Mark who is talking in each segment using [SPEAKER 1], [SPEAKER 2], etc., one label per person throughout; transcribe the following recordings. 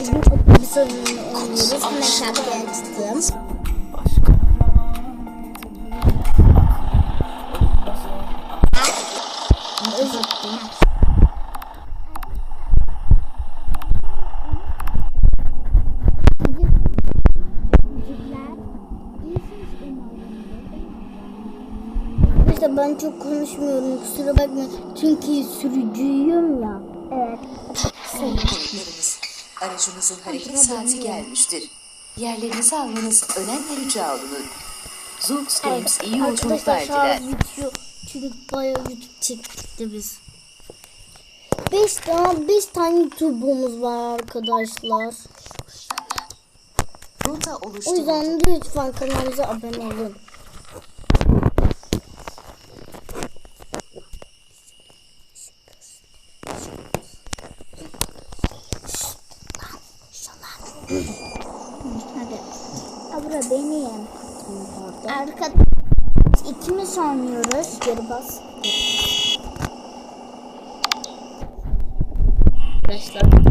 [SPEAKER 1] Bugün otobüs oyununu oynuyoruz. Özür dilerim. İşte ben çok konuşmuyorum kusura bakma çünkü sürücüyüm ya. Evet.
[SPEAKER 2] Aracımızın hareket saati gelmiştir. Yerlerinizi almanız önemli rica olunur. Zoox Games iyi yolculuklar diler.
[SPEAKER 1] bitiyor. Çünkü bayağı YouTube çektik biz. 5 tane 5 tane YouTube'umuz var arkadaşlar.
[SPEAKER 2] Rota
[SPEAKER 1] O
[SPEAKER 2] oluşturuldu.
[SPEAKER 1] yüzden lütfen kanalımıza abone olun. Abra benim. Arka ikimiz oynuyoruz. Geri bas. Arkadaşlar.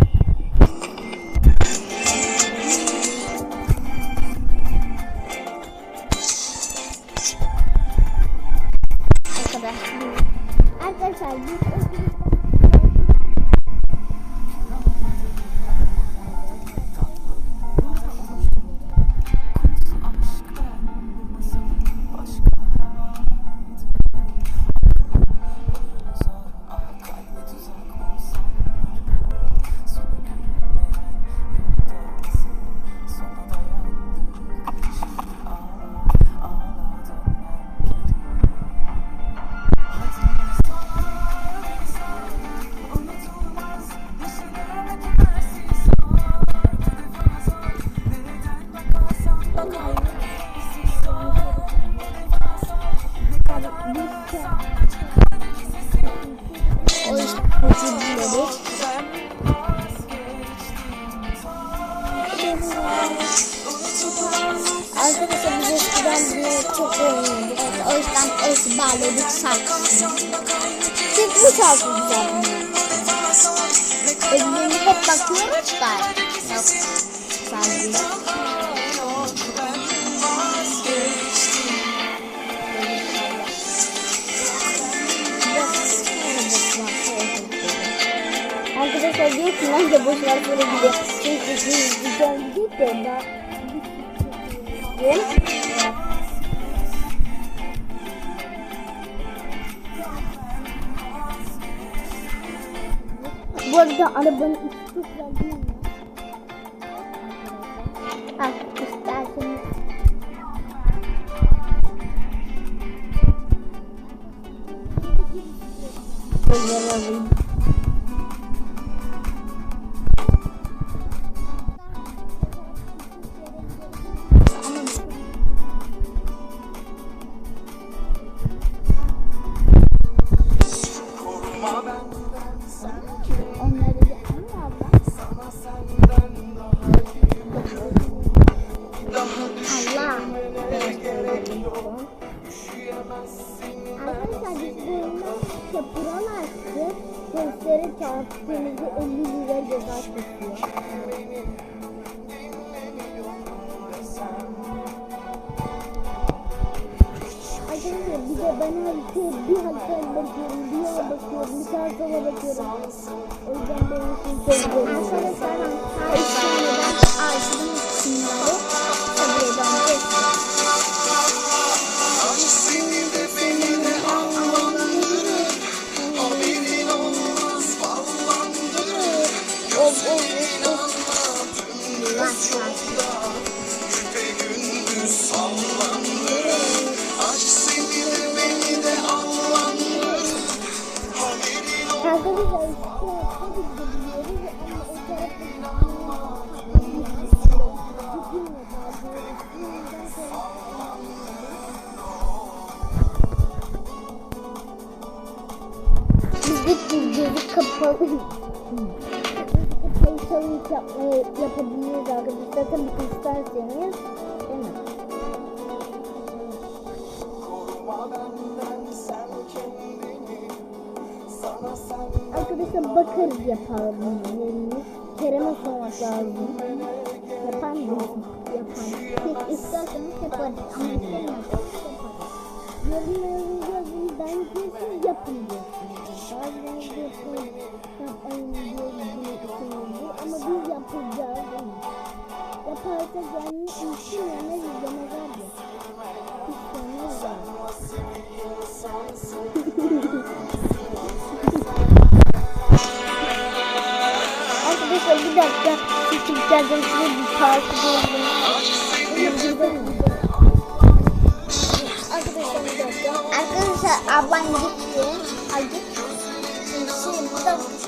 [SPEAKER 1] O yüzden özür dileriz. Arkadaşlar biz eskiden bunu çok oynuyorduk. O yüzden ezberledik şarkısını. Çünkü bu şarkı güzel. Öbürünü hep bakıyoruz da. Yok. Sadece. Arkadaşlar diyor ki ben de boş ver böyle gidiyor. Çünkü biz güzel gidiyor da daha. Bu arada arabanın içi çok güzel. Allah. Arkadaşlar biz bu oyunda çapıran açtı. Polislere çarptığımızda 50 lira ceza kesiyor. Haritaya bir haritaya bakıyorum, bir yana bakıyorum, bir sağa sola bakıyorum. O yüzden benim için çok zor. Arkadaşlar Kapalı challenge yapmayı yapabiliriz arkadaşlar. Tabii ki isterseniz. Değil mi?
[SPEAKER 3] Arkadaşlar bakarız yapalım. Kerem'e sormak lazım. Yapar mısın? Yapar. Siz yaparız ama istemiyorsanız yaparız. Yorumlarınızı yazın. Bence siz yapın diyorsunuz. Ama biz yapacağız. Yaparsak yani istemeyene izlemezler diyor. İstemezler. Arkadaşlar bir dakika çekeceğim size bir parça buldum. Arkadaşlar bir dakika. Arkadaşlar ablam gitti. Ay gitti. Küçük geldi.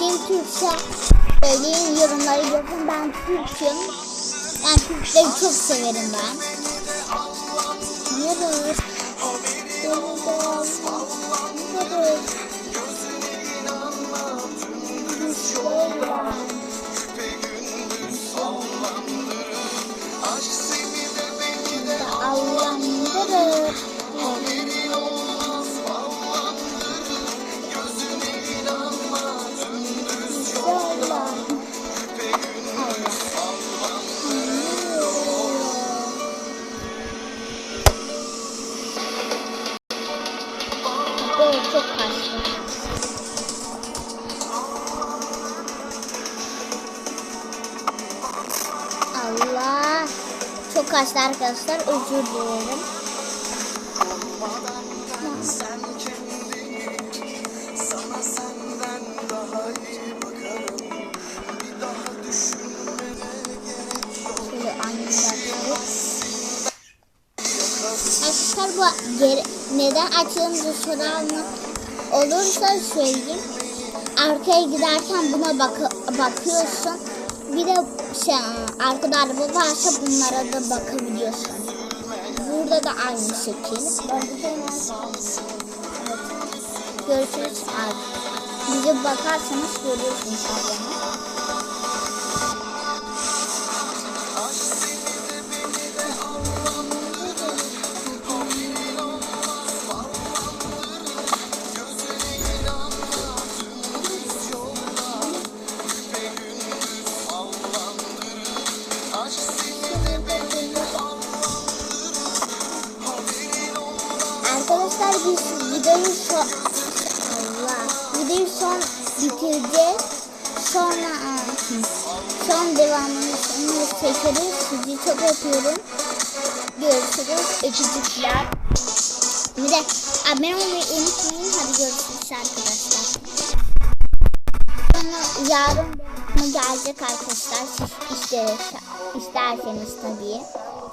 [SPEAKER 3] kim Türkçe söyleyin yorumları yapın. Ben Türk'üm. Ben Türkleri çok severim ben. Merhaba. Allah'ım. Çok kaçtı arkadaşlar. Özür dilerim. Arkadaşlar bu neden açılımcı soranlar olursa söyleyeyim. Arkaya giderken buna bak bakıyorsun. Bir de şey, arkada araba varsa bunlara da bakabiliyorsun. Burada da aynı şekil. Görüşürüz. Bize bakarsanız görüyorsunuz Arkadaşlar biz videoyu son Allah videoyu son bitireceğiz. Sonra e, son devamını çekeriz. Sizi çok öpüyorum. Görüşürüz. Öpücükler. Bir de abone olmayı unutmayın. Hadi görüşürüz arkadaşlar. Sonra yarın gelecek arkadaşlar? Siz ister, isterseniz tabii.